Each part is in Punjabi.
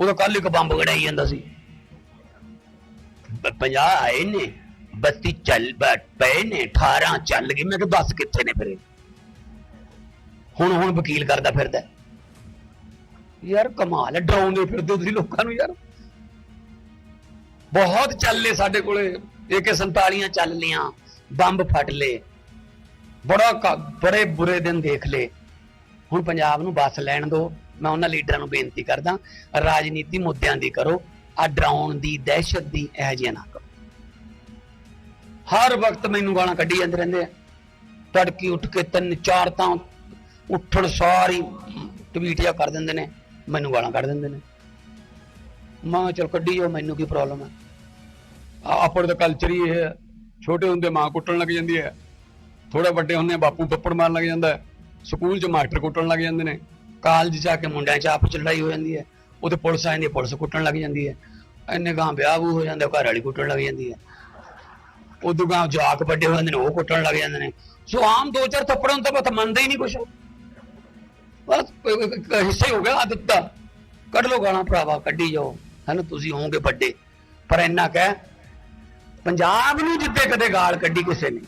ਉਦੋਂ ਕੱਲ ਇੱਕ ਬੰਬ ਗੜਾਈ ਜਾਂਦਾ ਸੀ। 50 ਆਏ ਨੇ 32 ਚੱਲ ਪਏ ਨੇ 18 ਚੱਲ ਗਏ। ਮੈਂ ਕਿਹਾ ਦੱਸ ਕਿੱਥੇ ਨੇ ਫਿਰ ਹੁਣ ਹੁਣ ਵਕੀਲ ਕਰਦਾ ਫਿਰਦਾ। ਯਾਰ ਕਮਾਲ ਹੈ, ਡਰਾਉਂਦੇ ਫਿਰਦੇ ਤੁਸੀਂ ਲੋਕਾਂ ਨੂੰ ਯਾਰ। ਬਹੁਤ ਚੱਲੇ ਸਾਡੇ ਕੋਲੇ। AK47 ਚੱਲ ਲੀਆਂ ਬੰਬ ਫਟ ਲਏ। ਬੜਾ ਬੜੇ ਬੁਰੇ ਦਿਨ ਦੇਖ ਲਏ। ਹੁਣ ਪੰਜਾਬ ਨੂੰ ਬੱਸ ਲੈਣ ਦਿਓ। ਮੈਂ ਉਹਨਾਂ ਲੀਡਰਾਂ ਨੂੰ ਬੇਨਤੀ ਕਰਦਾ, ਰਾਜਨੀਤੀ ਮੁੱਦਿਆਂ ਦੀ ਕਰੋ, ਆ ਡਰਾਉਣ ਦੀ, ਦਹਿਸ਼ਤ ਦੀ ਇਹ ਜਿਹਾ ਨਾ ਕਰੋ। ਹਰ ਵਕਤ ਮੈਨੂੰ ਗਾਲਾਂ ਕੱਢੀ ਜਾਂਦੇ ਰਹਿੰਦੇ ਆ। ਤੜਕੀ ਉੱਠ ਕੇ ਤਿੰਨ ਚਾਰ ਤਾਂ ਉੱਠਣ ਸਾਰੀ ਟਵੀਟ ਜਾਂ ਕਰ ਦਿੰਦੇ ਨੇ, ਮੈਨੂੰ ਗਾਲਾਂ ਕੱਢ ਦਿੰਦੇ ਨੇ। ਮਾਂ ਕਿਹਾ, ਚਲ ਕੱਢੀ ਜਾਓ, ਮੈਨੂੰ ਕੀ ਪ੍ਰੋਬਲਮ ਹੈ ਆ- ਆਪਣੇ ਦਾ ਕਲਚਰ ਹੀ ਇਹ ਹੈ। ਛੋਟੇ ਹੁੰਦੇ ਮਾਂ ਕੁੱਟਣ ਲੱਗ ਜਾਂਦੀ ਹੈ। ਥੋੜੇ ਵੱਡੇ ਹੁੰਦੇ ਬਾਪੂ ਥੱਪੜ ਮਾਰਨ ਲੱਗ ਜਾਂਦਾ ਹੈ। ਸਕੂਲ 'ਚ ਮਾਸਟਰ ਕੁੱਟਣ ਲੱਗ ਜਾਂਦੇ ਨੇ। ਕਾਲਜ ਜਾ ਕੇ ਮੁੰਡਿਆਂ 'ਚ ਆਪਸ 'ਚ ਲੜਾਈ ਹੋ ਜਾਂਦੀ ਹੈ ਉਹਦੇ ਪੁਲਿਸ ਆ ਜਾਂਦੀ ਹੈ, ਪੁਲਿਸ ਕੁੱਟਣ ਲੱਗ ਜਾਂਦੀ ਹੈ। ਇੰਨੇ ਗਾਂ ਵਿਆਹ ਵੂ ਹੋ ਜਾਂਦਾ, ਘਰ ਵਾਲੀ ਕੁੱਟਣ ਲੱਗ ਜਾਂਦੀ ਹੈ। ਉਦੋਂ ਗਾਂ ਜਵਾਕ ਵੱਡੇ ਹੋ ਜਾਂਦੇ ਨੇ, ਉਹ ਕੁੱਟਣ ਲੱਗ ਜਾਂਦੇ ਨੇ। ਸੋ ਆਮ ਦੋ ਚਾਰ ਥੱਪੜ ਹੁੰਦਾ ਤਾਂ ਮੰਨਦਾ ਹੀ ਨਹੀਂ ਕੁਛ। ਬਸ ਹਿੱਸਾ ਹੀ ਹੋ ਗਿਆ ਆਦਤ ਦਾ ਕੱਢ ਲੋ ਗਾਲਾਂ, ਭਰਾਵਾ, ਕੱਢੀ ਜਾਓ। ਹਨਾ ਤੁਸੀਂ ਹੋਵੋਗੇ ਵੱਡੇ। ਪਰ ਇੰਨਾ ਕਹਿ, ਪੰਜਾਬ ਨੂੰ ਜਿੱਤੇ ਕਦੇ ਗਾਲ ਕੱਢੀ ਕਿਸੇ ਨੇ।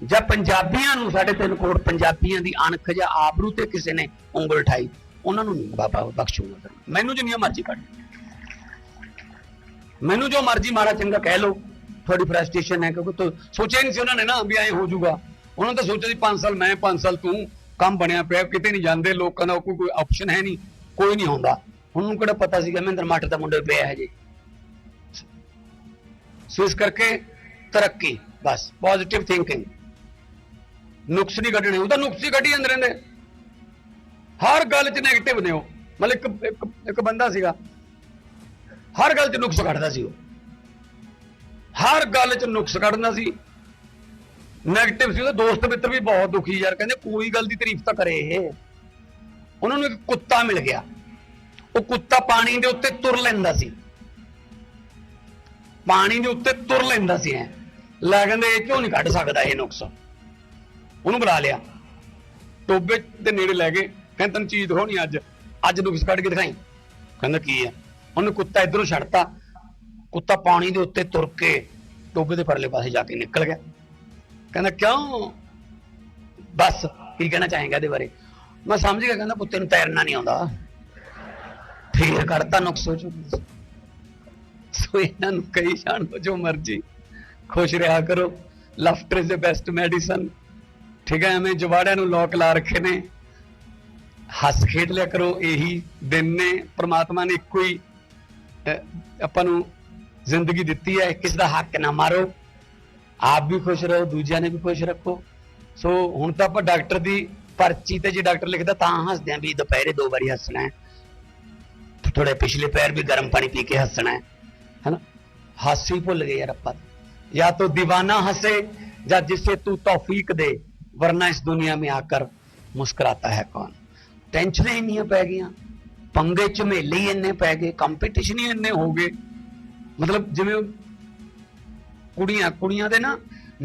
ਜਾਂ ਪੰਜਾਬੀਆਂ ਨੂੰ ਸਾਡੇ ਤਿੰਨ ਕਰੋੜ ਪੰਜਾਬੀਆਂ ਦੀ ਅਣਖ ਜਾਂ ਆਬਰੂ ਤੇ ਕਿਸੇ ਨੇ ਉਂਗਲ ਠਾਈ ਉਹਨਾਂ ਨੂੰ ਨਹੀਂ ਬਾਬਾ ਬਖਸ਼ੂਗਾ ਮੈਨੂੰ ਜਿੰਨੀਆਂ ਮਰਜ਼ੀ ਕੱਢ ਮੈਨੂੰ ਜੋ ਮਰਜ਼ੀ ਮਾੜਾ ਚੰਗਾ ਕਹਿ ਲਓ, ਤੁਹਾਡੀ ਫਰਸਟ੍ਰੇਸ਼ਨ ਹੈ, ਕਿਉਂਕਿ ਤੋ ਸੋਚਿਆ ਨਹੀਂ ਸੀ ਉਹਨਾਂ ਨੇ ਨਾ ਵੀ ਐ ਹੋ ਜਾਊਗਾ। ਉਹਨਾਂ ਨੇ ਤਾਂ ਸੋਚਿਆ ਸੀ 5 ਸਾਲ ਮੈਂ 5 ਸਾਲ ਤੂੰ ਕੰਮ ਬਣਿਆ ਪਿਆ, ਕਿਤੇ ਨਹੀਂ ਜਾਂਦੇ ਲੋਕਾਂ ਦਾ ਕੋਈ ਕੋਈ ਆਪਸ਼ਨ ਹੈ ਨਹੀਂ, ਕੋਈ ਨਹੀਂ ਹੁੰਦਾ ਹੁਣ ਕਿਹੜਾ ਪਤਾ ਸੀਗਾ, ਮਹਿੰਦਰ ਮਾਟਰ ਦਾ ਮੁੰਡਾ ਪਿਆ ਹੈ ਜੀ ਸੋ ਇਸ ਕਰਕੇ ਤਰੱਕੀ, ਬਸ ਪੋਜ਼ਿਟਿਵ ਥਿੰਕਿੰਗ ਨੁਕਸ ਨਹੀਂ ਕੱਢਣੇ, ਉਹ ਤਾਂ ਨੁਕਸ ਹੀ ਕੱਢੀ ਜਾਂਦੇ ਰਹਿੰਦੇ। ਹਰ ਗੱਲ 'ਚ 네ਗੇਟਿਵ ਨੇ ਉਹ। ਮਤਲਬ ਇੱਕ ਇੱਕ ਬੰਦਾ ਸੀਗਾ। ਹਰ ਗੱਲ 'ਚ ਨੁਕਸ ਕੱਢਦਾ ਸੀ ਉਹ। ਹਰ ਗੱਲ 'ਚ ਨੁਕਸ ਕੱਢਦਾ ਸੀ। 네ਗੇਟਿਵ ਸੀ ਉਹਦੇ। ਦੋਸਤ ਮਿੱਤਰ ਵੀ ਬਹੁਤ ਦੁਖੀ ਯਾਰ, ਕਹਿੰਦੇ ਕੋਈ ਗੱਲ ਦੀ ਤਾਰੀਫ ਤਾਂ ਕਰੇ ਇਹ। ਉਹਨਾਂ ਨੂੰ ਇੱਕ ਕੁੱਤਾ ਮਿਲ ਗਿਆ। ਉਹ ਕੁੱਤਾ ਪਾਣੀ ਦੇ ਉੱਤੇ ਤੁਰ ਲੈਂਦਾ ਸੀ। ਪਾਣੀ ਦੇ ਉੱਤੇ ਤੁਰ ਲੈਂਦਾ ਸੀ ਐ। ਲੈ ਕਹਿੰਦੇ ਇਹ ਕਿਉਂ ਨਹੀਂ ਕੱਢ ਸਕਦਾ ਇਹ ਨੁਕਸ? ਉਹਨੂੰ ਬੁਲਾ ਲਿਆ। ਟੋਬੇ ਦੇ ਨੇੜੇ ਲੈ ਗਏ। ਕਹਿੰਦੇ, ਤੈਨੂੰ ਚੀਜ਼ ਦਿਖਾਉਣੀ ਅੱਜ। ਅੱਜ ਨੁਕਸ ਕੱਢ ਕੇ ਦਿਖਾਈ। ਕਹਿੰਦਾ, ਕੀ ਹੈ ਉਹਨੇ ਕੁੱਤਾ ਇਧਰੋਂ ਛੱਡਤਾ। ਕੁੱਤਾ ਪਾਣੀ ਦੇ ਉੱਤੇ ਤੁਰ ਕੇ ਟੋਬੇ ਦੇ ਪਰਲੇ ਪਾਸੇ ਜਾ ਕੇ ਨਿਕਲ ਗਿਆ। ਕਹਿੰਦਾ, ਕਿਉਂ? ਬਸ, ਕੀ ਕਹਿਣਾ ਚਾਹੇਗਾ ਇਹਦੇ ਬਾਰੇ? ਮੈਂ ਸਮਝ ਗਿਆ, ਕਹਿੰਦਾ ਪੁੱਤੇ ਨੂੰ ਤੈਰਨਾ ਨਹੀਂ ਆਉਂਦਾ। ਫੇਰ ਕਰਤਾ ਨੁਕਸ ਹੋ ਚੁੱਕੀ ਸੋ ਇਹਨਾਂ ਨੂੰ ਕਈ ਜਾਣ ਦੋ ਜੋ ਮਰਜ਼ੀ ਖੁਸ਼ ਰਿਹਾ ਕਰੋ। Laughter is the best medicine ਠੀਕ ਹੈ, ਐਵੇਂ ਜਵਾੜਿਆਂ ਨੂੰ ਲੋਕ ਲਾ ਰੱਖੇ ਨੇ। ਹੱਸ ਖੇਡ ਲਿਆ ਕਰੋ, ਇਹੀ ਦਿਨ ਨੇ। ਪ੍ਰਮਾਤਮਾ ਨੇ ਇੱਕੋ ਹੀ ਆਪਾਂ ਨੂੰ ਜ਼ਿੰਦਗੀ ਦਿੱਤੀ ਹੈ, ਕਿਸ ਦਾ ਹੱਕ ਨਾ ਮਾਰੋ। ਆਪ ਵੀ ਖੁਸ਼ ਰਹੋ, ਦੂਜਿਆਂ ਨੇ ਵੀ ਖੁਸ਼ ਰੱਖੋ। ਸੋ ਹੁਣ ਤਾਂ ਆਪਾਂ ਡਾਕਟਰ ਦੀ ਪਰਚੀ ਤੇ ਜੇ ਡਾਕਟਰ ਲਿਖਦਾ ਤਾਂ ਹੱਸਦੇ ਆਂ ਵੀ ਦੁਪਹਿਰੇ ਦੋ ਵਾਰੀ ਹੱਸਣਾ ਹੈ। ਥੋੜੇ ਪਿਛਲੇ ਪੈਰ ਵੀ ਗਰਮ ਪਾਣੀ ਪੀ ਕੇ ਹੱਸਣਾ ਹੈ, ਹਨਾ? ਹਾਸੀ ਭੁੱਲ ਗਏ ਯਾਰ ਆਪਾਂ ਜਾਂ ਤੋ دیਵਾਨਾ ਹੱਸੇ, ਜਾਂ ਜਿਸੇ ਤੂੰ ਤੌਫੀਕ ਦੇ। वरना इस दुनिया में आकर मुस्कुराता है कौन ਟੈਨਸ਼ਨਾਂ ਇੰਨੀਆਂ ਪੈ ਗਈਆਂ ਪੰਗੇ ਝਮੇਲੇ ਹੀ ਇੰਨੇ ਪੈ ਗਏ ਕੰਪੀਟੀਸ਼ਨ ਹੀ ਇੰਨੇ ਹੋ ਗਏ ਮਤਲਬ ਜਿਵੇਂ ਕੁੜੀਆਂ ਕੁੜੀਆਂ ਦੇ ਨਾ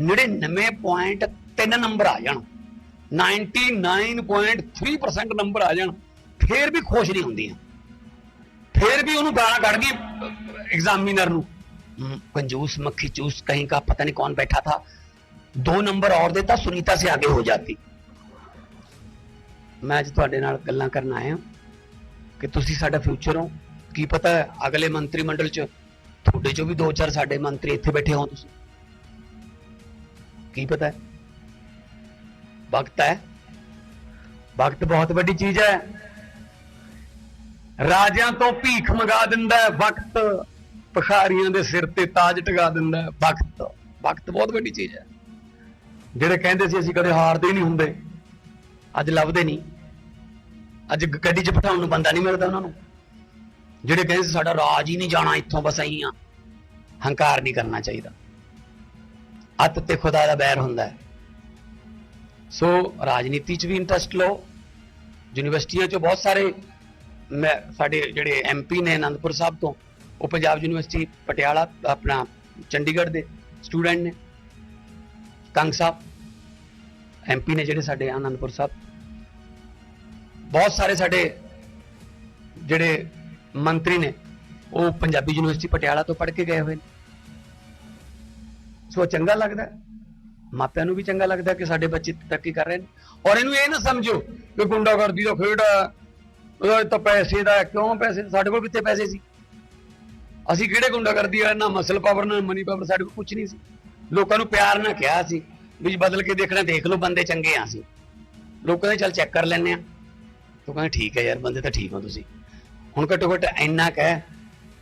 99.3 ਨੰਬਰ ਆ ਜਾਣ 99.3% ਨੰਬਰ ਆ ਜਾਣ ਫੇਰ ਵੀ ਖੁਸ਼ ਨਹੀਂ ਹੁੰਦੀਆਂ ਫੇਰ ਵੀ ਉਹਨੂੰ ਗਾਲਾਂ ਕੱਢ ਗਈ एग्जामिनर ਨੂੰ हम्म, कंजूस मक्खी चूस कहीं का पता नहीं कौन बैठा था दो नंबर और देता सुनीता से आगे हो जाती ਮੈਂ ਅੱਜ ਤੁਹਾਡੇ ਨਾਲ ਗੱਲਾਂ ਕਰਨ ਆਇਆ ਕਿ ਤੁਸੀਂ ਸਾਡਾ ਫਿਊਚਰ ਹੋ ਕੀ ਪਤਾ ਹੈ ਅਗਲੇ ਮੰਤਰੀ ਮੰਡਲ ਚ ਤੁਹਾਡੇ ਚੋਂ ਵੀ ਦੋ ਚਾਰ ਸਾਡੇ ਮੰਤਰੀ ਇੱਥੇ ਬੈਠੇ ਹੋ ਤੁਸੀਂ ਕੀ ਪਤਾ ਹੈ ਵਕਤ ਹੈ ਵਕਤ ਬਹੁਤ ਵੱਡੀ ਚੀਜ਼ ਹੈ ਰਾਜਿਆਂ ਤੋਂ ਭੀਖ ਮੰਗਾ ਦਿੰਦਾ ਹੈ ਵਕਤ ਭਖਾਰੀਆਂ ਦੇ ਸਿਰ ਤੇ ਤਾਜ ਟਿਕਾ ਦਿੰਦਾ ਹੈ ਵਕਤ ਵਕਤ ਬਹੁਤ ਵੱਡੀ ਚੀਜ਼ ਹੈ ਜਿਹੜੇ ਕਹਿੰਦੇ ਸੀ ਅਸੀਂ ਕਦੇ ਹਾਰਦੇ ਹੀ ਨਹੀਂ ਹੁੰਦੇ, ਅੱਜ ਲੱਭਦੇ ਨਹੀਂ। ਅੱਜ ਗੱਡੀ 'ਚ ਬਿਠਾਉਣ ਨੂੰ ਬੰਦਾ ਨਹੀਂ ਮਿਲਦਾ ਉਹਨਾਂ ਨੂੰ। ਜਿਹੜੇ ਕਹਿੰਦੇ ਸੀ ਸਾਡਾ ਰਾਜ ਹੀ ਨਹੀਂ ਜਾਣਾ, ਇੱਥੋਂ ਬਸ ਅਸੀਂ ਆ। ਹੰਕਾਰ ਨਹੀਂ ਕਰਨਾ ਚਾਹੀਦਾ। ਅੱਤ ਤੇ ਖੁਦਾ ਦਾ ਬੈਰ ਹੁੰਦਾ ਹੈ। ਸੋ ਰਾਜਨੀਤੀ 'ਚ ਵੀ ਇੰਟਰਸਟ ਲਓ। ਯੂਨੀਵਰਸਿਟੀਆਂ 'ਚ ਬਹੁਤ ਸਾਰੇ ਮੈਂ, ਸਾਡੇ ਜਿਹੜੇ ਐਮਪੀ ਨੇ ਅਨੰਦਪੁਰ ਸਾਹਿਬ ਤੋਂ, ਉਹ ਪੰਜਾਬ ਯੂਨੀਵਰਸਿਟੀ, ਪਟਿਆਲਾ, ਆਪਣਾ ਚੰਡੀਗੜ੍ਹ ਦੇ ਸਟੂਡੈਂਟ ਨੇ। ਕੰਗ ਸਾਹਿਬ ਐਮਪੀ ਨੇ ਜਿਹੜੇ ਸਾਡੇ ਆਨੰਦਪੁਰ ਸਾਹਿਬ, ਬਹੁਤ ਸਾਰੇ ਸਾਡੇ ਜਿਹੜੇ ਮੰਤਰੀ ਨੇ, ਉਹ ਪੰਜਾਬੀ ਯੂਨੀਵਰਸਿਟੀ ਪਟਿਆਲਾ ਤੋਂ ਪੜ੍ਹ ਕੇ ਗਏ ਹੋਏ ਨੇ। ਸੋ ਚੰਗਾ ਲੱਗਦਾ ਮਾਪਿਆਂ ਨੂੰ ਵੀ ਚੰਗਾ ਲੱਗਦਾ ਕਿ ਸਾਡੇ ਬੱਚੇ ਤਰੱਕੀ ਕਰ ਰਹੇ ਨੇ। ਔਰ ਇਹਨੂੰ ਇਹ ਨਾ ਸਮਝੋ ਕਿ ਗੁੰਡਾਗਰਦੀ ਦਾ ਖੇਡ ਆ, ਉਹਦਾ ਤਾਂ ਪੈਸੇ ਦਾ ਕਿਉਂ ਪੈਸੇ, ਸਾਡੇ ਕੋਲ ਕਿੱਥੇ ਪੈਸੇ ਸੀ? ਅਸੀਂ ਕਿਹੜੇ ਗੁੰਡਾਗਰਦੀ ਵਾਲੇ, ਨਾ ਮਸਲ ਪਾਵਰ ਨਾ ਮਨੀ ਪਾਵਰ ਸਾਡੇ ਕੋਲ ਕੁਝ ਨਹੀਂ ਸੀ। ਲੋਕਾਂ ਨੂੰ ਪਿਆਰ ਨਾਲ ਕਿਹਾ ਸੀ ਵੀ ਬਦਲ ਕੇ ਦੇਖਣਾ, ਦੇਖ ਲਓ ਬੰਦੇ ਚੰਗੇ ਆ ਸੀ ਲੋਕਾਂ ਨੇ ਚੱਲ ਚੈੱਕ ਕਰ ਲੈਣੇ ਆ ਤੂੰ ਕਹਿੰਦਾ, ਠੀਕ ਹੈ ਯਾਰ, ਬੰਦੇ ਤਾਂ ਠੀਕ ਹੋ ਤੁਸੀਂ। ਹੁਣ ਘੱਟੋ ਘੱਟ ਇੰਨਾ ਕਹਿ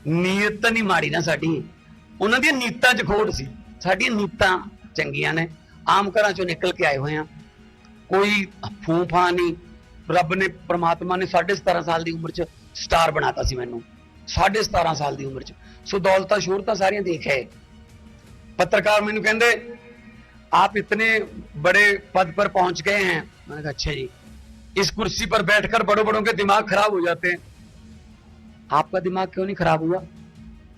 ਨੀਅਤ ਤਾਂ ਨਹੀਂ ਮਾੜੀ ਨਾ ਸਾਡੀ। ਉਹਨਾਂ ਦੀਆਂ ਨੀਤਾਂ 'ਚ ਖੋਟ ਸੀ। ਸਾਡੀਆਂ ਨੀਤਾਂ ਚੰਗੀਆਂ ਨੇ। ਆਮ ਘਰਾਂ 'ਚੋਂ ਨਿਕਲ ਕੇ ਆਏ ਹੋਏ ਆ ਕੋਈ ਫੂਫਾ ਨਹੀਂ, ਰੱਬ ਨੇ, ਪ੍ਰਮਾਤਮਾ ਨੇ 17.5 ਸਾਲ ਦੀ ਉਮਰ 'ਚ ਸਟਾਰ ਬਣਾਤਾ ਸੀ ਮੈਨੂੰ। 17.5 ਸਾਲ ਦੀ ਉਮਰ 'ਚ। ਸੋ ਦੌਲਤਾਂ ਸ਼ੋਹਰਤਾਂ ਸਾਰੀਆਂ ਦੇਖਿਆ ਹੈ पत्रकार मैं कहते आप इतने बड़े पद पर पहुँच गए हैं। मैंने कहा अच्छा जी। इस कुर्सी पर बैठकर बड़ों बड़ों के दिमाग खराब हो जाते हैं। आपका दिमाग क्यों नहीं खराब हुआ?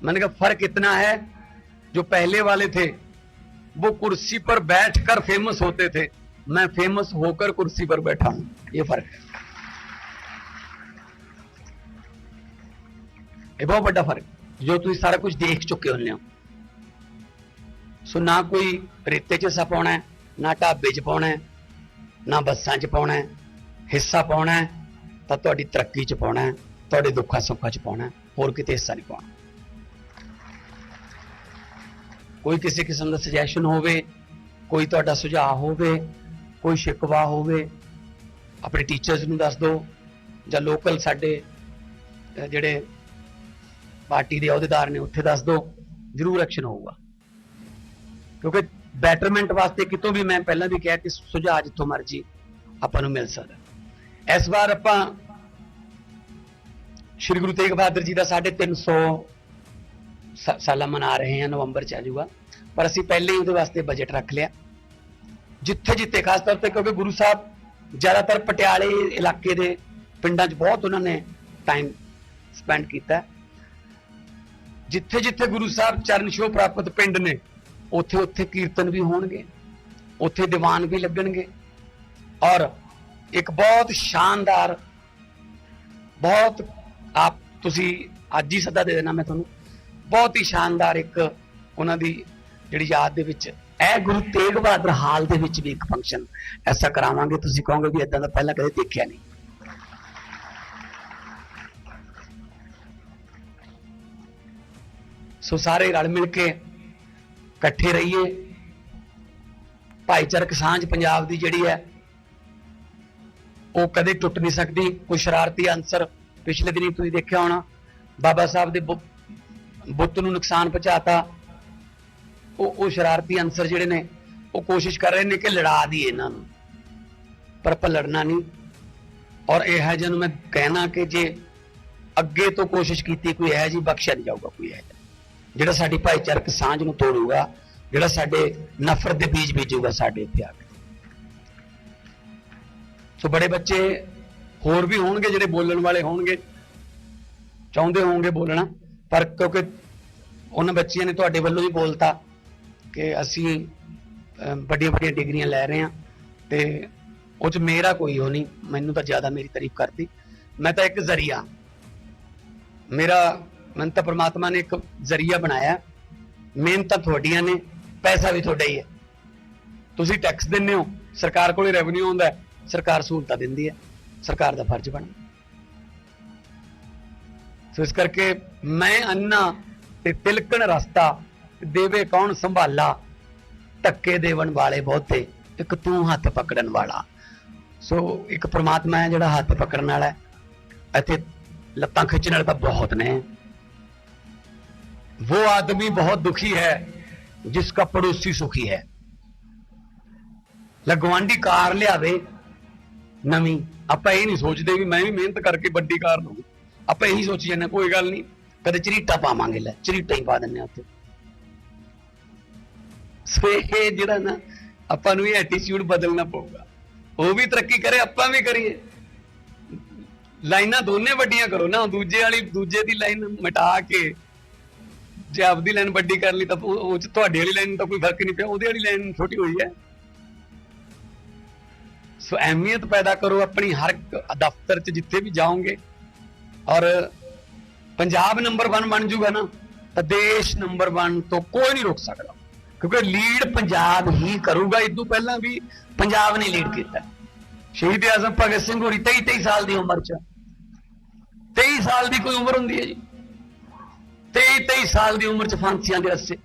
मैंने कहा, फ़र्क इतना है, जो पहले वाले थे, वो कुर्सी पर बैठकर फ़ेमस होते थे। मैं फ़ेमस होकर कुर्सी पर बैठा हूँ। ये फ़र्क है। ये बहुत बड़ा फ़र्क जो तुम सारा कुछ देख चुके हो ਸੋ ਨਾ ਕੋਈ ਰੇਤੇ 'ਚ ਹਿੱਸਾ ਪਾਉਣਾ ਨਾ ਢਾਬੇ 'ਚ ਪਾਉਣਾ ਨਾ ਬੱਸਾਂ 'ਚ ਪਾਉਣਾ ਹਿੱਸਾ ਪਾਉਣਾ ਤਾਂ ਤੁਹਾਡੀ ਤਰੱਕੀ 'ਚ ਪਾਉਣਾ ਤੁਹਾਡੇ ਦੁੱਖਾਂ ਸੁੱਖਾਂ 'ਚ ਪਾਉਣਾ ਹੋਰ ਕਿਤੇ ਹਿੱਸਾ ਨਹੀਂ ਪਾਉਣਾ। ਕੋਈ ਕਿਸੇ ਕਿਸਮ ਦਾ ਸੁਜੈਸ਼ਨ ਹੋਵੇ, ਕੋਈ ਤੁਹਾਡਾ ਸੁਝਾਅ ਹੋਵੇ, ਕੋਈ ਸ਼ਿਕਵਾ ਹੋਵੇ, ਆਪਣੇ ਟੀਚਰਸ ਨੂੰ ਦੱਸ ਦਿਓ, ਜਾਂ ਲੋਕਲ ਸਾਡੇ ਜਿਹੜੇ ਪਾਰਟੀ ਦੇ ਅਹੁਦੇਦਾਰ ਨੇ, ਉੱਥੇ ਦੱਸ ਦਿਓ, ਜ਼ਰੂਰ ਐਕਸ਼ਨ ਹੋਊਗਾ। ਕਿਉਂਕਿ ਬੈਟਰਮੈਂਟ ਵਾਸਤੇ ਕਿਤੋਂ ਵੀ ਮੈਂ ਪਹਿਲਾਂ ਵੀ ਕਿਹਾ ਕਿ ਸੁਝਾਅ ਜਿੱਥੋਂ ਮਰਜ਼ੀ ਆਪਾਂ ਨੂੰ ਮਿਲ ਸਕਦਾ। ਇਸ ਵਾਰ ਆਪਾਂ ਸ਼੍ਰੀ ਗੁਰੂ ਤੇਗ ਬਹਾਦਰ ਜੀ ਦਾ 350 ਸਾ- ਸਾਲਾ ਮਨਾ ਰਹੇ ਹਾਂ, ਨਵੰਬਰ ਚ ਆ ਜਾਊਗਾ। ਪਰ ਅਸੀਂ ਪਹਿਲੇ ਹੀ ਉਹਦੇ ਵਾਸਤੇ ਬਜਟ ਰੱਖ ਲਿਆ। ਜਿੱਥੇ ਜਿੱਥੇ ਖਾਸ ਤੌਰ ਤੇ ਕਿਉਂਕਿ ਗੁਰੂ ਸਾਹਿਬ ਜ਼ਿਆਦਾਤਰ ਪਟਿਆਲੇ ਇਲਾਕੇ ਦੇ ਪਿੰਡਾਂ 'ਚ ਬਹੁਤ ਉਹਨਾਂ ਨੇ ਟਾਈਮ ਸਪੈਂਡ ਕੀਤਾ। ਜਿੱਥੇ ਜਿੱਥੇ ਗੁਰੂ ਸਾਹਿਬ ਚਰਨ ਛੋਹ ਪ੍ਰਾਪਤ ਪਿੰਡ ਨੇ ਉੱਥੇ ਉੱਥੇ ਕੀਰਤਨ ਵੀ ਹੋਣਗੇ, ਉੱਥੇ ਦੀਵਾਨ ਵੀ ਲੱਗਣਗੇ। ਔਰ ਇੱਕ ਬਹੁਤ ਸ਼ਾਨਦਾਰ, ਬਹੁਤ ਆਪ ਤੁਸੀਂ ਅੱਜ ਹੀ ਸੱਦਾ ਦੇ ਦੇਣਾ ਮੈਂ ਤੁਹਾਨੂੰ, ਬਹੁਤ ਹੀ ਸ਼ਾਨਦਾਰ ਇੱਕ ਉਹਨਾਂ ਦੀ ਜਿਹੜੀ ਯਾਦ ਦੇ ਵਿੱਚ, ਇਹ ਗੁਰੂ ਤੇਗ ਬਹਾਦਰ ਹਾਲ ਦੇ ਵਿੱਚ ਵੀ ਇੱਕ ਫੰਕਸ਼ਨ ਐਸਾ ਕਰਾਵਾਂਗੇ, ਤੁਸੀਂ ਕਹੋਗੇ ਵੀ ਇਦਾਂ ਦਾ ਪਹਿਲਾਂ ਕਦੇ ਦੇਖਿਆ ਨਹੀਂ। ਸੋ ਸਾਰੇ ਰਲ ਮਿਲ ਕੇ ਇਕੱਠੇ ਰਹੀਏ। ਭਾਈਚਾਰਕ ਸਾਂਝ ਪੰਜਾਬ ਦੀ ਜਿਹੜੀ ਹੈ, ਉਹ ਕਦੇ ਟੁੱਟ ਨਹੀਂ ਸਕਦੀ। ਕੋਈ ਸ਼ਰਾਰਤੀ ਅਨਸਰ ਪਿਛਲੇ ਦਿਨੀ ਤੁਸੀਂ ਦੇਖਿਆ ਹੋਣਾ, ਬਾਬਾ ਸਾਹਿਬ ਦੇ ਬੁ- ਬੁੱਤ ਨੂੰ ਨੁਕਸਾਨ ਪਹੁੰਚਾਤਾ। ਉਹ ਉਹ ਸ਼ਰਾਰਤੀ ਅਨਸਰ ਜਿਹੜੇ ਨੇ, ਉਹ ਕੋਸ਼ਿਸ਼ ਕਰ ਰਹੇ ਨੇ ਕਿ ਲੜਾ ਦਈਏ ਇਹਨਾਂ ਨੂੰ। ਪਰ ਆਪਾਂ ਲੜਨਾ ਨਹੀਂ। ਔਰ ਇਹ ਹੈ ਜਿਹਨੂੰ ਮੈਂ ਕਹਿਣਾ ਕਿ ਜੇ ਅੱਗੇ ਤੋਂ ਕੋਸ਼ਿਸ਼ ਕੀਤੀ, ਕੋਈ ਹੈ ਜੀ ਬਖਸ਼ਿਆ ਨਹੀਂ ਜਾਊਗਾ, ਕੋਈ ਹੈ ਜਿਹੜਾ ਸਾਡੀ ਭਾਈਚਾਰਕ ਸਾਂਝ ਨੂੰ ਤੋੜੂਗਾ, ਜਿਹੜਾ ਸਾਡੇ ਨਫ਼ਰਤ ਦੇ ਬੀਜ ਬੀਜੂਗਾ ਸਾਡੇ ਇੱਥੇ ਆ ਕੇ। ਸੋ ਬੜੇ ਬੱਚੇ ਹੋਰ ਵੀ ਹੋਣਗੇ ਜਿਹੜੇ ਬੋਲਣ ਵਾਲੇ ਹੋਣਗੇ। ਚਾਹੁੰਦੇ ਹੋਣਗੇ ਬੋਲਣਾ, ਪਰ ਕਿਉਂਕਿ ਉਹਨਾਂ ਬੱਚਿਆਂ ਨੇ ਤੁਹਾਡੇ ਵੱਲੋਂ ਹੀ ਬੋਲਤਾ ਕਿ ਅਸੀਂ ਵੱਡੀਆਂ ਵੱਡੀਆਂ ਡਿਗਰੀਆਂ ਲੈ ਰਹੇ ਹਾਂ ਤੇ ਉਹ ਚ ਮੇਰਾ ਕੋਈ ਉਹ ਨਹੀਂ, ਮੈਨੂੰ ਤਾਂ ਜ਼ਿਆਦਾ ਮੇਰੀ ਤਾਰੀਫ ਕਰਦੀ ਮੈਂ ਤਾਂ ਇੱਕ ਜ਼ਰੀਆ, ਮੇਰਾ ਮੈਨੂੰ ਤਾਂ ਪ੍ਰਮਾਤਮਾ ਨੇ ਇੱਕ ਜ਼ਰੀਆ ਬਣਾਇਆ। ਮਿਹਨਤਾਂ ਤੁਹਾਡੀਆਂ ਨੇ, ਪੈਸਾ ਵੀ ਤੁਹਾਡਾ ਹੀ ਹੈ। ਤੁਸੀਂ ਟੈਕਸ ਦਿੰਦੇ ਹੋ, ਸਰਕਾਰ ਕੋਲੇ ਰੈਵਨਿਊ ਆਉਂਦਾ ਸਰਕਾਰ ਸਹੂਲਤਾਂ ਦਿੰਦੀ ਹੈ, ਸਰਕਾਰ ਦਾ ਫਰਜ਼ ਬਣਦਾ। ਸੋ ਇਸ ਕਰਕੇ ਮੈਂ ਅੰਨਾ ਤੇ ਤਿਲਕਣ ਰਸਤਾ, ਦੇਵੇ ਕੌਣ ਸੰਭਾਲਾ, ਧੱਕੇ ਦੇਵਣ ਵਾਲੇ ਬਹੁਤੇ, ਇੱਕ ਤੂੰ ਹੱਥ ਪਕੜਨ ਵਾਲਾ। ਸੋ ਇੱਕ ਪ੍ਰਮਾਤਮਾ ਹੈ ਜਿਹੜਾ ਹੱਥ ਪਕੜਨ ਵਾਲਾ ਹੈ ਇੱਥੇ ਲੱਤਾਂ ਖਿੱਚਣ ਵਾਲੇ ਤਾਂ ਬਹੁਤ ਨੇ। वो आदमी बहुत दुखी है जिसका पड़ोसी सुखी है ਲਗਵਾਂਡੀ ਕਾਰ ਲਿਆਵੇ ਨਵੀਂ ਆਪਾਂ ਇਹ ਨਹੀਂ ਸੋਚਦੇ ਵੀ ਮੈਂ ਵੀ ਮਿਹਨਤ ਕਰਕੇ ਵੱਡੀ ਕਾਰ ਲਵਾਂ ਆਪਾਂ ਇਹੀ ਸੋਚੀ ਜਾਂਦੇ ਹਾਂ, ਕੋਈ ਗੱਲ ਨਹੀਂ ਕਦੇ ਚਰੀਟਾ ਪਾਵਾਂਗੇ ਲੈ ਚਰੀਟਾ ਹੀ ਪਾ ਦਿੰਨੇ ਆ ਉੱਤੇ ਸੋ ਇਹ ਜਿਹੜਾ ਨਾ ਆਪਾਂ ਨੂੰ ਇਹ ਐਟੀਟਿਊਡ ਬਦਲਣਾ ਪਊਗਾ ਉਹ ਵੀ ਤਰੱਕੀ ਕਰੇ ਆਪਾਂ ਵੀ ਕਰੀਏ ਲਾਈਨਾਂ ਦੋਨੇ ਵੱਡੀਆਂ ਕਰੋ ਨਾ ਦੂਜੇ ਵਾਲੀ ਦੂਜੇ ਦੀ ਲਾਈਨ ਮਿਟਾ ਕੇ ਜੇ ਆਪਦੀ ਲਾਈਨ ਵੱਡੀ ਕਰ ਲਈ ਤਾਂ ਉਹ 'ਚ ਤੁਹਾਡੀ ਵਾਲੀ ਲਾਈਨ ਤਾਂ ਕੋਈ ਫ਼ਰਕ ਨਹੀਂ ਪਿਆ, ਉਹਦੀ ਵਾਲੀ ਲਾਈਨ ਛੋਟੀ ਹੋਈ ਹੈ। ਸੋ ਅਹਿਮੀਅਤ ਪੈਦਾ ਕਰੋ ਆਪਣੀ, ਹਰ ਦਫ਼ਤਰ 'ਚ ਜਿੱਥੇ ਵੀ ਜਾਓਗੇ। ਔਰ ਪੰਜਾਬ ਨੰਬਰ 1 ਬਣ ਜੂਗਾ ਨਾ, ਤਾਂ ਦੇਸ਼ ਨੰਬਰ 1 ਤੋਂ ਕੋਈ ਨਹੀਂ ਰੁਕ ਸਕਦਾ। ਕਿਉਂਕਿ ਲੀਡ ਪੰਜਾਬ ਹੀ ਕਰੂਗਾ ਇਦੋਂ ਪਹਿਲਾਂ ਵੀ ਪੰਜਾਬ ਨੇ ਲੀਡ ਕੀਤਾ। ਸ਼ਹੀਦ ਆਜ਼ਮ ਭਗਤ ਸਿੰਘ ਹੋਰੀ 23 23 ਸਾਲ ਦੀ ਉਮਰ 'ਚ। 23 ਸਾਲ ਦੀ ਕੋਈ ਉਮਰ ਹੁੰਦੀ ਹੈ ਜੀ। 23 23 ਸਾਲ ਦੀ ਉਮਰ 'ਚ ਫਾਂਸੀਆਂ ਦੇ ਰਸਤੇ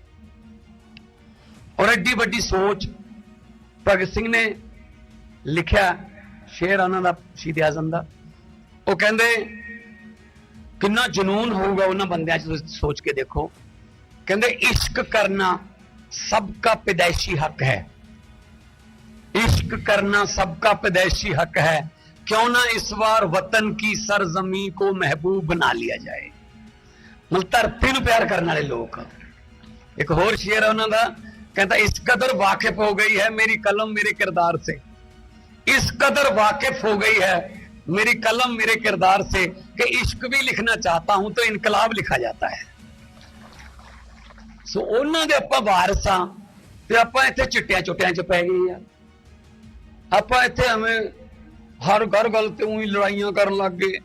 ਔਰ ਐਡੀ ਵੱਡੀ ਸੋਚ ਭਗਤ ਸਿੰਘ ਨੇ ਲਿਖਿਆ ਸ਼ੇਰ ਉਹਨਾਂ ਦਾ ਸ਼ਹੀਦ ਆਜ਼ਮ ਦਾ ਉਹ ਕਹਿੰਦੇ ਕਿੰਨਾ ਜਨੂਨ ਹੋਊਗਾ ਉਹਨਾਂ ਬੰਦਿਆਂ 'ਚ ਤੁਸੀਂ ਸੋਚ ਕੇ ਦੇਖੋ ਕਹਿੰਦੇ ਇਸ਼ਕ ਕਰਨਾ ਸਭ ਦਾ ਪੈਦਾਇਸ਼ੀ ਹੱਕ ਹੈ इश्क करना सबका पैदाइशी हक है क्यों ना इस बार वतन की सरजमी को महबूब बना लिया जाए ਮਤਲਬ ਧਰਤੀ ਨੂੰ ਪਿਆਰ ਕਰਨ ਵਾਲੇ ਲੋਕ ਇੱਕ ਹੋਰ ਸ਼ੇਰ ਹੈ ਉਹਨਾਂ ਦਾ ਕਹਿੰਦਾ ਇਸ ਕਦਰ ਵਾਕਿਫ ਹੋ ਗਈ ਹੈ ਮੇਰੀ ਕਲਮ ਮੇਰੇ ਕਿਰਦਾਰ ਸੇ इस कदर वाकिफ हो गई है मेरी कलम मेरे किरदार से कि इश्क भी लिखना चाहता हूं तो इनकलाब लिखा जाता है ਸੋ ਉਹਨਾਂ ਦੇ ਆਪਾਂ ਵਾਰਸ ਆ ਤੇ ਆਪਾਂ ਇੱਥੇ ਚਿੱਟਿਆਂ ਚੁੱਟਿਆਂ ਚ ਪੈ ਗਏ ਆ ਆਪਾਂ ਇੱਥੇ ਐਵੇਂ ਹਰ ਘਰ ਗੱਲ ਤੇ ਉਹੀ ਲੜਾਈਆਂ ਕਰਨ ਲੱਗ ਗਏ